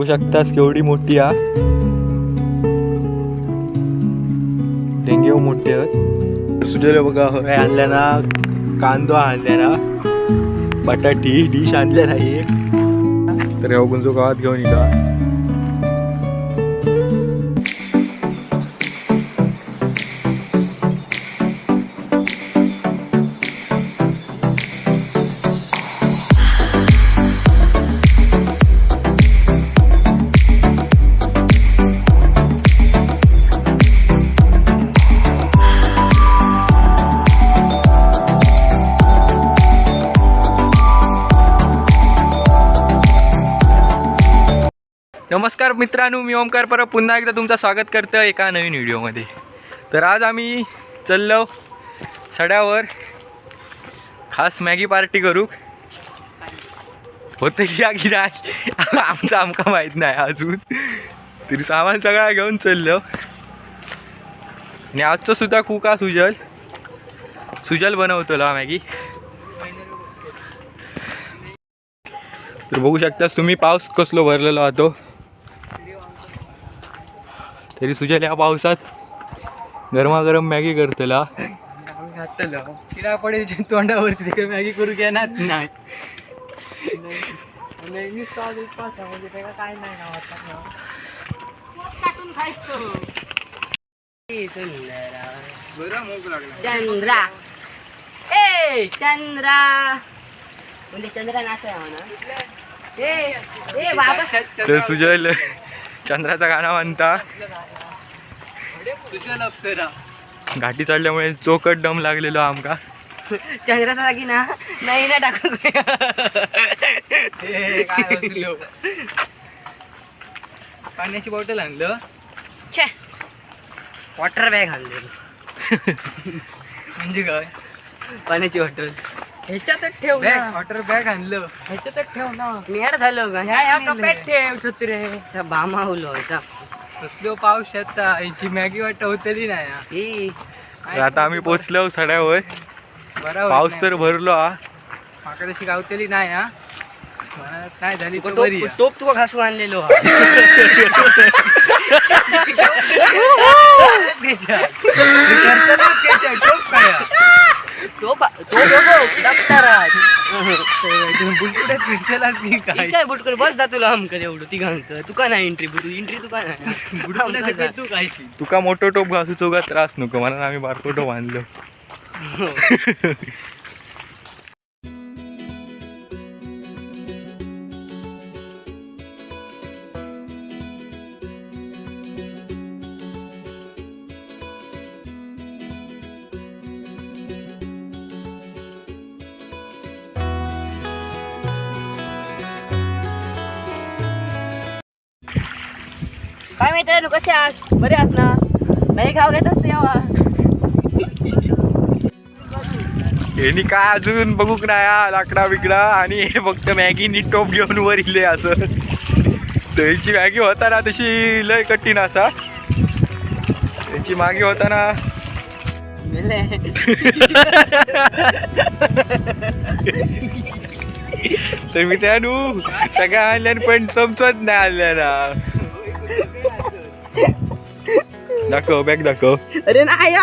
बघू शकतास केवढी मोठी हा डेंगे मोठे आहेत. बघा हे. आणल्या ना? कांदो आणल्या ना? बटाटी डिश आणल्या नाही. तर ह्या गुंजो गावात घेऊन येतो नमस्कार मित्रांनो मी ओमकार परब. पुन्हा एकदा तुमचं स्वागत करतो एका नवीन व्हिडिओमध्ये. तर आज आम्ही चाललो सड्यावर. खास मॅगी पार्टी करू. होतं की या की नाही? आमचं आमका माहीत नाही अजून. तरी सामान सगळा घेऊन चाललो. आणि आजचं सुद्धा कुका सुजल. सुजल बनवतो मॅगी. तर बघू शकता तुम्ही पाऊस कसलो भरलेलो होतो तरी सुजल या पावसात गरमागरम मॅगी करतला. तिला पडेल तोंडावरती मॅगी करू घेणार नाही. काय नाही चंद्रा. ए चंद्रा. म्हणजे चंद्रा नाचा आहे म्हणा. ए ए बाबा. तर सुजल चंद्राचा गाणं म्हणता. घाटी चढल्यामुळे चोकट दम लागलेलो आमका. चंद्राचा जागी ना नाही ना टाकू. पाण्याची बॉटल आणलं. छे. वॉटर बॅग आणली म्हणजे काय? पाण्याची बॉटल. ह्याच्यातच ठेव बॅग ना. वॉटर बॅग आणलं. ह्याच्यातच ठेव ना. निहाड झालं का? ह्या ह्या कप्यात ठेव छत्रे. त्या बामा उलो होता. कसलो पाऊस येता याची मॅगी वाटत होतली नाही हा. ही तर आता आम्ही पोचलो सड्यावर बरोबर पाऊस तर भरलो हा. माका तशी गावतली नाही हा नाही झाली तर टोप बरी हा. टोप तुका घासून आणलेलो हा. करताना टोप काय हा? बुलबुड्यात की काय इच्छा बुटकर बस जा तुला आमकडे एवढं तिघांक तुका नाही एंट्री तू एंट्री तुका नाही. तू शी? तुका मोठो टोप घासू चौघा त्रास नको म्हणून आम्ही बारको टोप आहात बरे नाही खाव घेत असते यांनी काय अजून बघूक नाही हा, लाकडा बिकडा. आणि हे फक्त मॅगीनी टोप घेऊन वर इले असं. त्यांची मॅगी होताना तशी लय कठीण असा. त्यांची मागे होताना. तर मी त्यानू सगळ्या आणल्यान पण चमचत नाही आणल्या ना दाखव बॅग दाखव. अरे नाही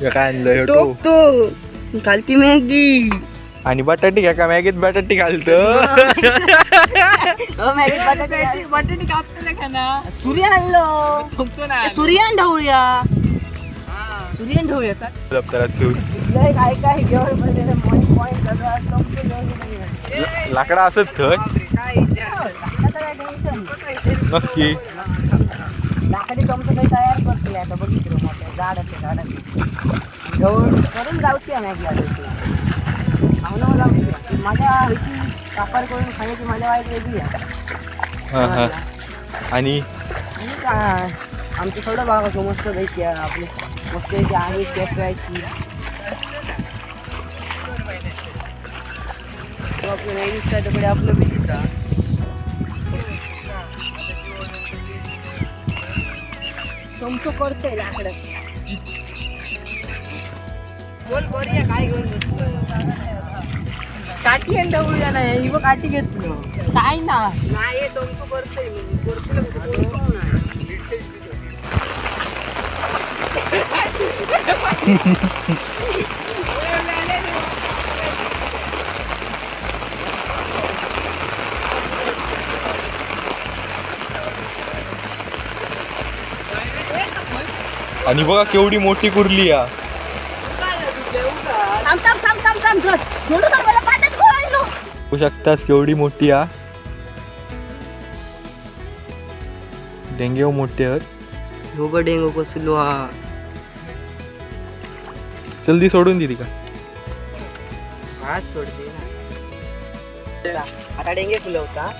हे काय आणलं हे टोप तो. कालती मॅगी. आणि बटाटी घ्या का? मॅगीत बटाटी घालतो. मॅगी बटाटी बटाटी कापतो का ना सूर्य आणलो. सूर्यान ढवळूया. सूर्यान ढवळूया काय काय लाकडा असत थंड. नक्की लाकडी चमचं काही तयार करते आता बघितलं मोठं झाड असते झाड असते घेऊन करून जाऊची मॅगी आता खाऊन जाऊची माझ्या ह्याची कापार करून खाण्याची मजा वाईट वेगळी आहे. हा हा. आणि? आमचं थोडं बघा मस्त आहे. आपली मस्त पैकी आहे पेटवायची तो आपलं नाही दिसतं तिकडे आपलं बी तुमचं करते लाकडं बोल बरी काय घेऊन काठी आणि डबल जाणार आहे इव काठी घेतलं. काय ना? नाही तुमचं करते मी. करतोय आणि बघा केवढी मोठी कुर्ली या. बघू शकतास केवढी मोठी या. डेंगे मोठे आहेत. हो डेंगू कसलो हा. जल्दी सोडून दे का हात सोडते ना. आता डेंगे फुलवता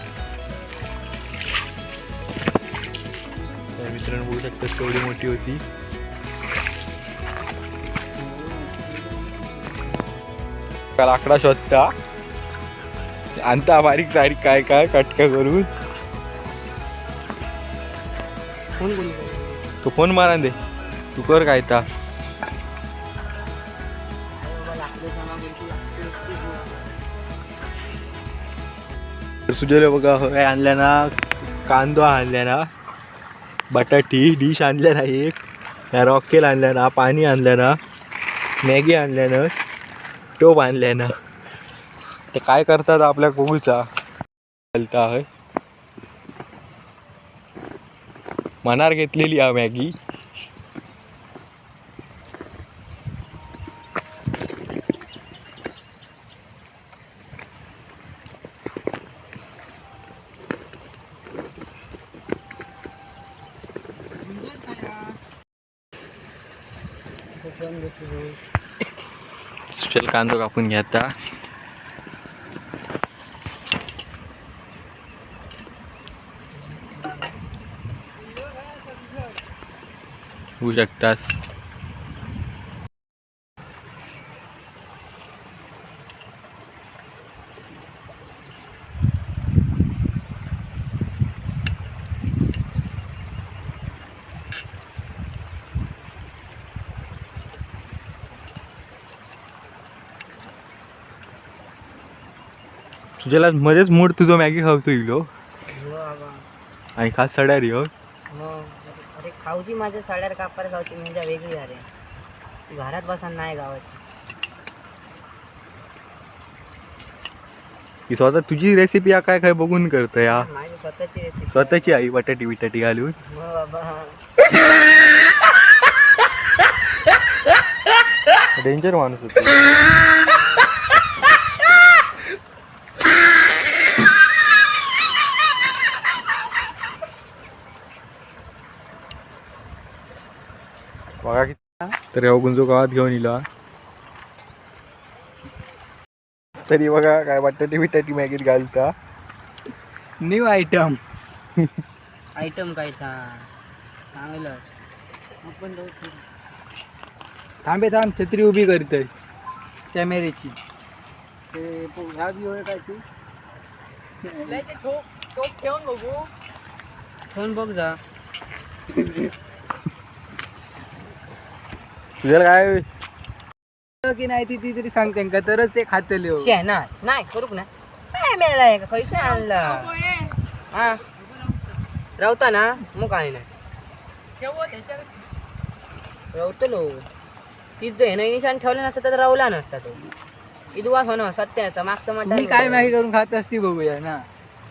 मित्रांनो बघू शकतास केवढी मोठी होती. का लाकडा शोधता? आणता बारीक सारीक काय काय कटका करून? तो फोन मारा दे. तू कर काय ता सुजले बघा काय आणल्या ना? कांदो आणल्या ना? बटाटी डिश आणल्या ना एक. रॉकेल आणल्या ना? पाणी आणल्या ना? मॅगी आणल्या ना? स्टोव आणल्या ना. ते काय करतात आपल्या बघूचा चालता आहे. मनार घेतलेली हा मॅगी. सुचल कांदो कापून घ्याता होऊ शकतास तुझ्याला मध्येच मूड तुझं मॅगी खावचो इलो आणि खास सड्यार यो अरे खाऊची माझ्या साड्यार कापार खाऊची म्हणजे वेगळी अरे. घरात बसा नाही गावात. की स्वतः तुझी रेसिपी या काय काय बघून करतं या? माझी स्वतःची रेसिपी स्वतःची आई बटाटी बिटाटी घालून? मग बाबा. डेंजर माणूस होतो. तर ह्या गुंजो गावात घेऊन इला. तरी बघा काय बटाटी बिटाटी मॅगीत घालता. न्यू आयटम आयटम काय था? चांगलं. आपण. थांबे थांब छत्री उभी करतय. कॅमेऱ्याची ते प- ह्या बी होय काय ती? लय ते ठोक ठोक ठेवून बघू. फोन बघ जा. तुझ्याला काय? की नाही ती ती तरी सांग त्यांका तरच ते खातले हो ना नाही करूक ना. काय मेलाय का? पैसे आणला. हा? रावता ना? मग काय नाही. रावतलो तीच हेनं निशाण ठेवलं नसतं तर रावला नसता तो. इदुवा हो ना सत्याचा मागचं मटण काय मॅगी करून खात असती बघूया ना.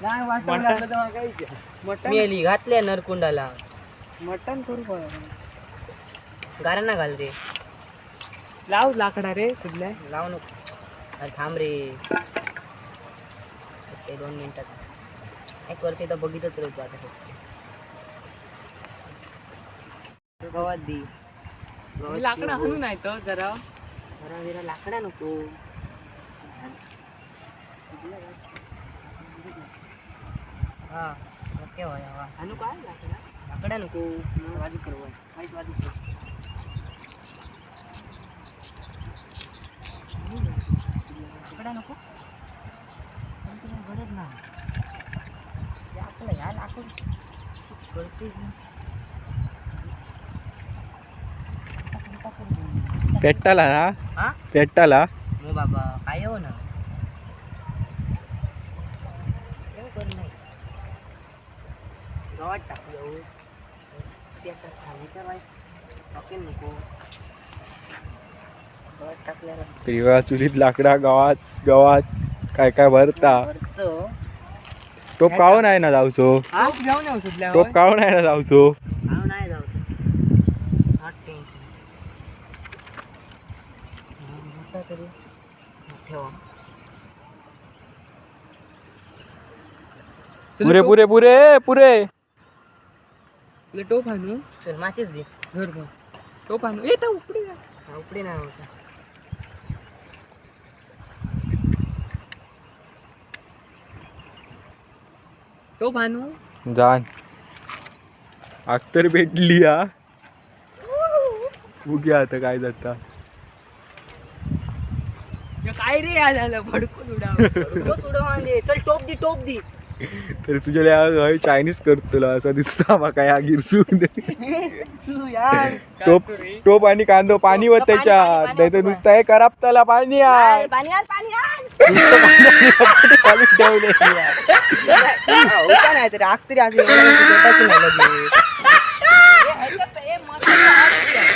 नाही तर विचार? मटण? मेली घातल्या नरकुंडाला. मटण करू का? गारांना घाल रे लाव लाकडा रे कुठल्या? लाव नको. अरे थांब रे. ते दोन मिनिटात काय करते तर बघितच राहतो आता फक्त. गवात दी. गवात लाकडा दी. हाणून आहे तो जरा. जरा जरा लाकडा नको. हा ओके होय हवा आणू काय लाकडा? लाकडा नको. बाजू कर बाजू कर. लाकडा नको. गरज नाही. हे आपलं ह्या लाकूड करते पेट्टाला ना? हा? पेट्टाला? मग बाबा काय हो ना? गावात टाकलं त्याचा खाण्याच्या बाई टाकेल नको. तेव्हा चुलीत लाकडा गावात गावात काय काय भरता. टोप काऊन आहे ना जाऊचो? हा? टोप काऊन आहे ना जाऊचो? हा, पुरे पुरे पुरे पुरे. तुला टोप आणू? चल माचीच दे. घर घर. टोप आणू. येता उपडी. हा, उपडी नाही टोप आणू जाण अख्तर भेटली हा. बघूया आता काय जाता. या काय रे या झालं? भडकून उडाव. चल टोप दी टोप दी. तर तुझ्या चायनीज करतलो असं दिसता माका या यार टोप टोप आणि कांदो पाणी व पाणी, त्याच्यात. नाही तर. नुसतं हे पाणी आहे पाणी आण पाणी होता नाही तरी आग तरी असेल भेटायचं नाही लगेच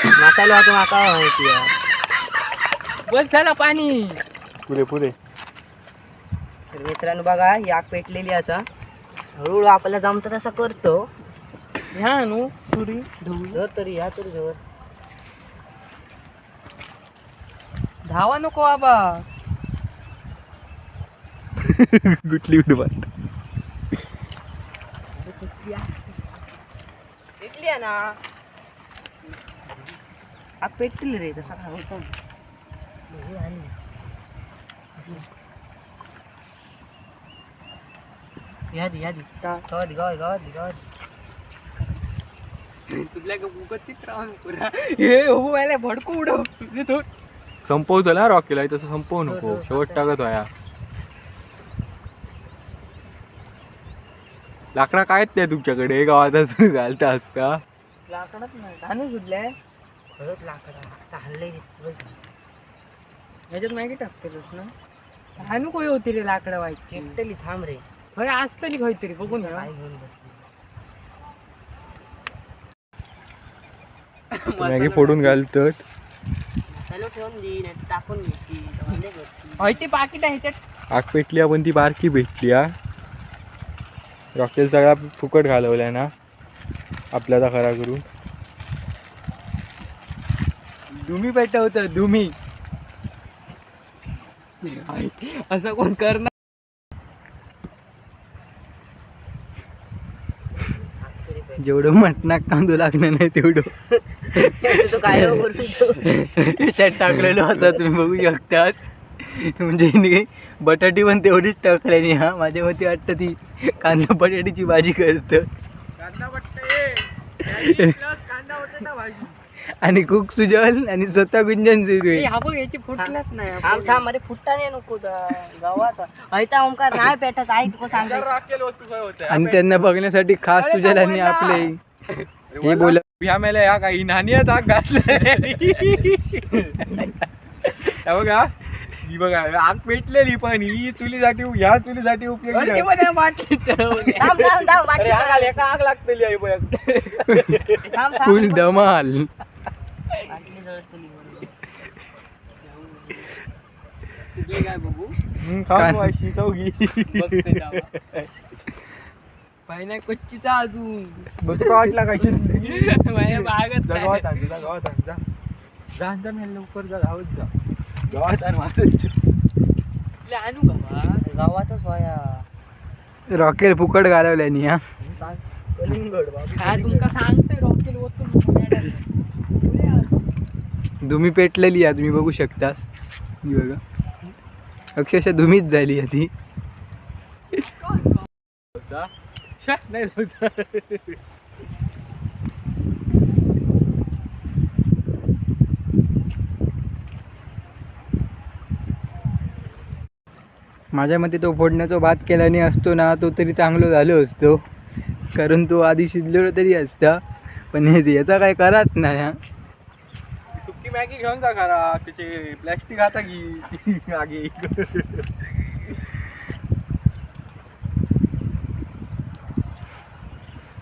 मसाला वाटून माका माहिती आहे बस झाला पाणी पुरे पुरे तर मित्रांनो बघा ही आग पेटलेली असा. हळूहळू आपल्याला जमतं तसा करतो. ह्या आणू सुरी जर तरी या तरी जवळ धावा नको बाबा. गुटली उडवात पेटली आहे ना. आग पेटली रे तसा होतं हे गावात गावात गावात उगत पुरा हे हो भडकू उडव तुझे तो संपवतो ना रॉकीला. तसं संपवू नको. शेवट टाकत व्हाया लाकडा कायच नाही तुमच्याकडे? गावातच घालता असता लाकडात नाही धानू सुटलाय खरंच लाकडा आता हल्ले ह्याच्यात मॅगी टाकतेस ना आणू कोय होती रे लाकडं व्हायची. चिकटली थांब रे. होय असतली काहीतरी बघून घ्या. काय घेऊन बसली. मॅगी फोडून घालतात मसालो ठेवून दे नाही टाकून घ्यायची. होय ते पाकिट आहे ह्याच्यात आग पेटली आपण ती बारकी भेटली हा? रॉकेल सगळा फुकट घालवलाय ना. आपल्याला खरा करून धुमी पेटवतं धुमी. असं कोण करणार? जेवढं मटणाक कांदो लागणार नाही तेवढं. तो काय टाकलेलं असं तुम्ही बघू शकतास. म्हणजे हिने बटाटी पण तेवढीच टाकल्याने हा माझ्या मते वाटतं ती कांदा बटाट्याची भाजी करतं. आणि कुक सुजल आणि स्वतः गुंजन सुरू ए, आहे बघ याची फुटलाच नाही थांब थांब अरे फुट्टा नाही नको दा- गावात. ऐता ओमकार नाही पेटत आई तुको सांग आणि त्यांना बघण्यासाठी खास सुजल आणि आपले. हे बोल. ह्या मेला या काही नाणी आग घातलं. बघा ही बघा आग पेटलेली पण ही चुलीसाठी ह्या चुलीसाठी उपयोगी अरे, ते नाही. मध्ये बाटली चढवली. थांब थांब थांब अरे बाटली आग एका आग लागतेली आहे बघ थांब थांब फुल धमाल बाटली जळतली बरोबर. तुझे काय बघू हम्म, खाऊ कान- अशी चौघी बघते जावा. पाहिजे कच्चीचा अजून बघ तुला वाटला कशी माझ्या बागत जा नाही. गावात आण, जा आण, जा जा जा मेल लवकर जा जा गावात आण माझं तुला आणू का? गावातच व्हाया रॉकेल फुकट घालवल्यानी हा. हा तुमका सांगतोय रॉकेल ओतून धुमी पेटलेली आहे तुम्ही बघू शकतास. ही बघा. अक्षरशः धुमीच झाली आहे ती. जा. शा, नाही माझ्या मते तो फोडण्याचा भात केल्याने असतो ना तो तरी चांगलो झालो असतो. कारण तो आधी शिजलेलो तरी असता. पण हे याचा काय करत नाही हा सुकी मॅगी घेऊन जा खरा त्याचे प्लॅस्टिक आता घे. आगे.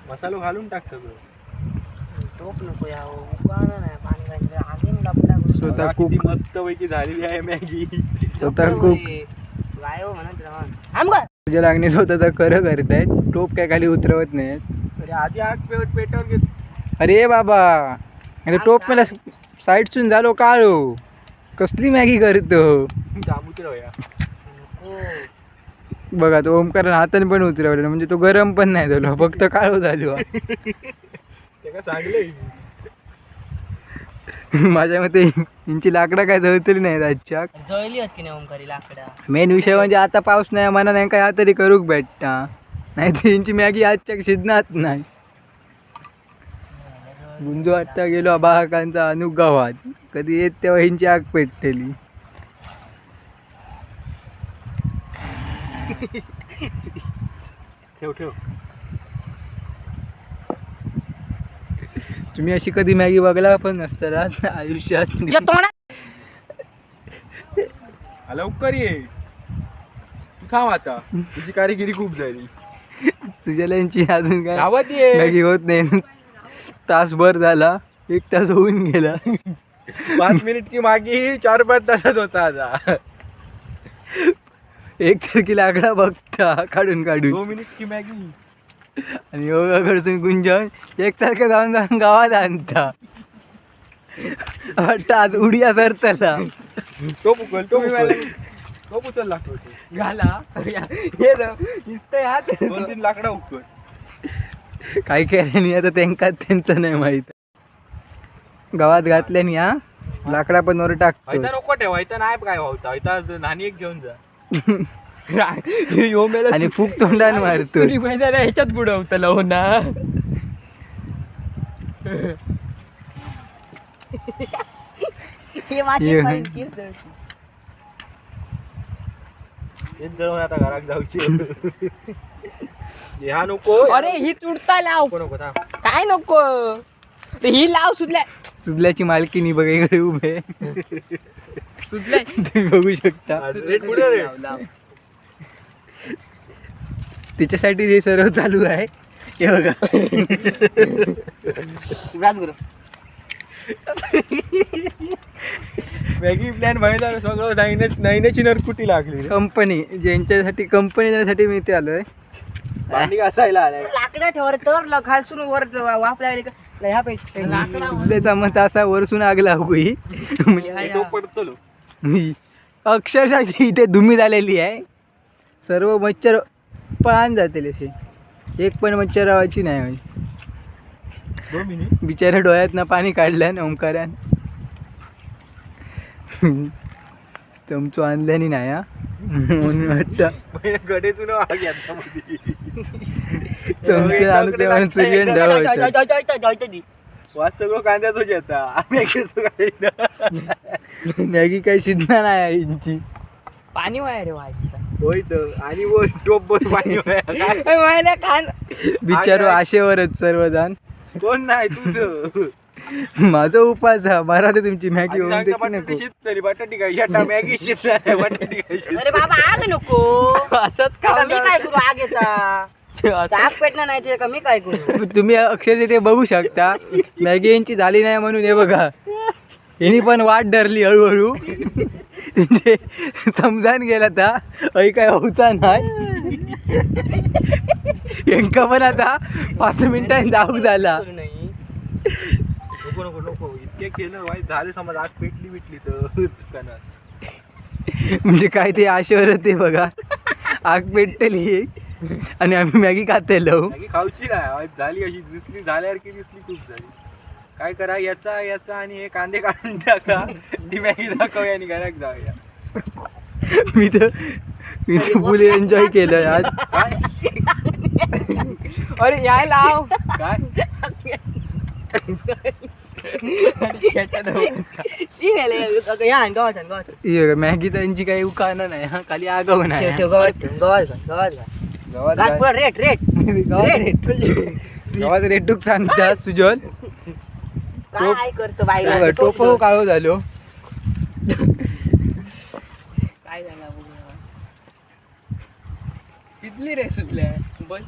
मसालो घालून टाक सगळं. टोप नको या उकाणं नाही पाणी. स्वतः खूप मस्त पैकी झालेली आहे मॅगी. स्वतः खूप वायो म्हणत राहा. थांब गं. तुझ्या लागणे स्वतःचा खरं करतायत. टोप काय खाली उतरवत नाहीत. अरे आधी आग पेट पेटवून घेत. अरे बाबा. आता टोप मला साईडसून झालो काळो. कसली मॅगी करतो? जांबूच राहूया नको. बघा तो ओमकार हाताने पण उतरवलं म्हणजे तो गरम पण नाही झालो. फक्त काळो झालो. सांगलंय? माझ्या मते यांची लाकडं काय जळतली नाहीत आजच्या. जळली होत की नाही ओमकारी लाकडा? मेन विषय म्हणजे आता पाऊस नाही मना नाही काय तरी करूक भेटता. नाही तर यांची मॅगी आजच्या शिजनात नाही. गुंजू आत्ता गेलो बाहकांचा अनुगावात. कधी येत तेव्हा ह्यांची आग पेटलेली ठेव ठेव. तुम्ही अशी कधी मॅगी बघला पण नसता आयुष्यात. तुझ्या तोंडात. आ, लवकर ये. तू थांब आता. तुझी कारिगिरी खूप झाली. तुझ्याला यांची अजून काय? गावात ये. मॅगी होत नाही. तासभर झाला. एक तास होऊन गेला. पाच मिनिटची मागी चार पाच तासात होता आता. एक तारखेला लाकडा बघता. काढून काढून. दोन मिनिटची मॅगी. आणि योगाकडसून गुंजन एकसारखं जाऊन जाऊन गावात आणता. वाटतं आज उडिया सरतला. तो उकल तो उकल तो उचल लागतो. घाला. हे हात दोन तीन लाकडा उकल काय केल्याने आता त्यांका त्यांचं नाही माहीत. गावात घातल्याने हा? लाकडा पण वर टाकतो हयता नको ठेव हयता नाही काय व्हायचा नाणी एक घेऊन जा. यो मेला आणि फूक तोंडाने मारतो. सुरी मैदाना ह्याच्यात बुडवतला हो ना. हे माझी ये. फाईल केस जळती. तेच जळून आता घरात जाऊची. ह्या नको. अरे ही तुडता लाव. नको नको थांब. काय नको? ते ही लाव सुटल्या. सुजल्याची मालकीनी बघा इकडे उभे. सुटल्या. तुम्ही बघू शकता. रेट कुठे रे? लाव, लाव. तिच्यासाठी हे सर्व चालू आहे. हे बघा. मॅगी प्लॅन व्हायला सगळं नाईने नाईनेची नरकुटी लागली कंपनी ज्यांच्यासाठी कंपनी जाण्यासाठी मी इथे आलोय. भांडी घासायला आलाय. लाकडं ठेवर तर ल- खालसून वर वाफ लागली का? ह्या पैसे मत असा वरसून आग लागू डोकं पडतलो मी अक्षरशः इथे धुमी झालेली आहे. सर्व मच्छर पळान जातील असे एक पण मच्छर रावायची नाही मिनिट बिचाऱ्या डोळ्यातनं पाणी काढलं ओंकारान तुमचं आणल्याने नाही हा म्हणून वाटतं गडेचून आग यांचा मध्ये तुमचे आणू म्हणून सूर्य ढवळतं. वास सगळं मॅगीचं काही नाही. मॅगी काही शिजणार नाही यांची पाणी वाया रे व्हायचं होय तर. आणि वर टोप वर पाणी वाया. व्हायला खान. बिचारो आशेवरच सर्वजण. कोण नाही तुझं? माझा उपास हा. मराठी तुमची मॅगी आणि होऊन सांगता देखील बटाटी नको. शिजतली बटाटी काय? शटा मॅगी शिजणार बटाटी काय शिजणार अरे बाबा आग नको. असंच आता मी काय करू आग पेटणार नाही ते का मी काय करू? तुम्ही अक्षरशः ते बघू शकता. मॅगी यांची झाली नाही म्हणून हे बघा. यांनी पण वाट धरली हळूहळू. म्हणजे समजान गेला आता ऐ काय होता नाही. यांका पण आता पाच मिनिटांनी जाऊक झाला. करू नाही. नको नको नको. इतके केलं वाईट झाले समज आग पेटली बिटली तर. चुकाना. म्हणजे काय ते आशेवर होते बघा. आग पेटली. आणि आम्ही मॅगी खातेलो मॅगी खाऊची नाही वाईट झाली अशी दिसली झाल्यासारखी दिसली खूप झाली. काय करा याचा याचा आणि हे कांदे काढून टाका. ती मॅगी दाखवूया आणि घरात जाऊया. मी तर मी तर फुल एन्जॉय केलं आज. काय? अरे याय लाव. काय? सी नेले या आणि गव्हात आण, गव्हात आण. हे बघा, मॅगी त्यांची काही उकाणं नाही हा खाली आगाव नाही घाल. गावात घाल पुढं रेट रेट. गावात- गावात रेटूक सांगता सुजल. काय आहे करतो टोपो काळो झालो काय झालं. शिजली रे सुटल्या. बस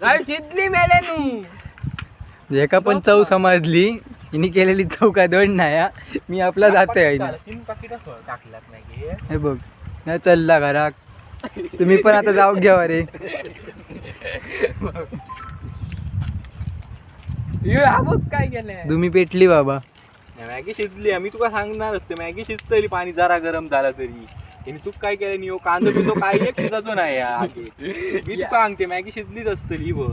काय शिजली मेले नू एका पण चव समजली. हिने केलेली चौका दोन नाही हा. मी आपला जातोय आईला. तीन पाकिट टाकल्यात मॅगी हे बघ नाही चलला घरात. तुम्ही पण आता जाऊ घ्या रे. हे हा काय केलंय? तुम्ही पेटली बाबा. मॅगी शिजली आम्ही तुका सांगणार असते मॅगी शिजतली पाणी जरा गरम झाला तरी. आणि तू काय केलं? नियो कांदो बिंदो काय एक शिजाचो नाही आगे. मी तुका सांगते मॅगी शिजलीच असतली. ही बघ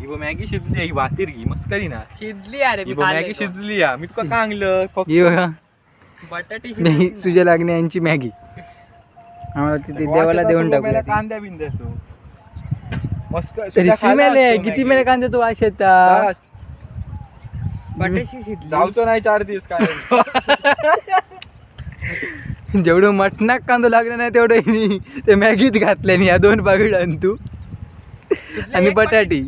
ही बघ मॅगी शिजली ही भातीर घी मस्करी ना. शिजली अरे ही मी मॅगी तो. शिजली या मी तुका सांगलं फक्त ही. बटाटे सुजय लागणे यांची मॅगी. आम्हाला तिथे देवाला देऊन टाकूया ती. कांद्या बिंद्याचो. मस्क तरी शिमेले किती मेले कांदे तो? वास येतात बटाटी शिजली. जाऊचो नाही चार दिवस काय. जेवढं मटणाक कांदो लागला नाही तेवढं हिनी ते मॅगीत घातल्याने या दोन बागड तू. आणि बटाटी.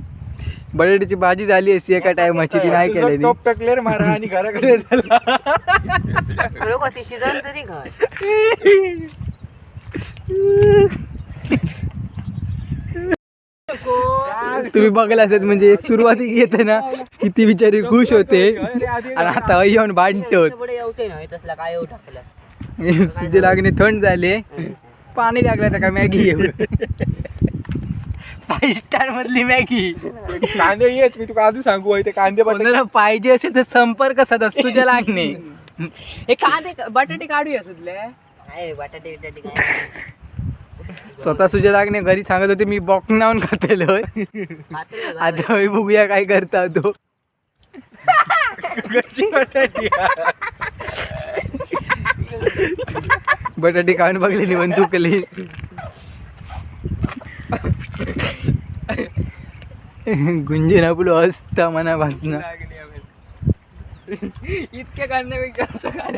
बटाट्याची भाजी झाली असती एका टायमाची ती नाही केलेली. टोप टकलेर मारा आणि घराकडे झाला शिजन तरी घर तुम्ही बघला असेल म्हणजे सुरुवाती येते ना किती बिचारी खुश होते. आणि आता येऊन भांडतो पुढे येऊचे नाही तसला काय येऊ टाकलं. सुजे लागणे थंड झाले. पाणी लागलं तर का मॅगी? फाईव्ह स्टार मधली मॅगी. कांदे येच मी तुला आधी सांगू ते कांदे बटाटे पाहिजे असेल तर संपर्क साधा सुजा लागणे. हे कांदे बटाटे काढूया तुझले काय बटाटे बिटाटे काय? स्वतः सुजा लागणे घरी सांगत होते मी बॉक नावून खातेलो? आता होय बघूया काय करता तो. बटाटी. बटाटे खाऊन बघलेली बंदुकली गुंजन आपलं असता मनापासून. इतक्या काढण्यापेक्षा असं काढ.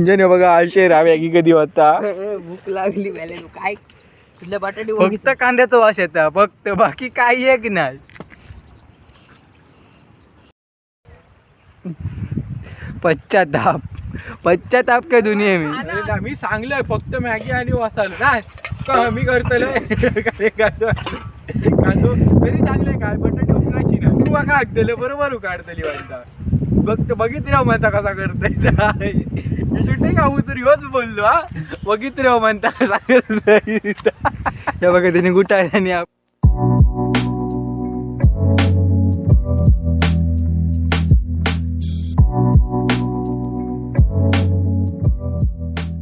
म्हणजे बघा आळशे कधी होता. भूक लागली पहिले तू काय? तुझल्या बटाटे फक्त कांद्याचा वास येता फक्त बाकी काही एक नाही. पश्चाताप. पश्चाताप काय दुनिया मी. मी सांगलंय फक्त मॅगी आणि मसाला नाही का मी करतलोय काय कांदो कांदो तरी सांगलंय काय बटाटे उकडायची ना बरोबर उकाडतली वाटता बघ बघित राव म्हणता कसा करताय मी सुट्टी खाऊ तर ह्योच बोललो हा. बघित राव म्हणता कसा करताय. बघा त्याने गुटाळ्याने आप-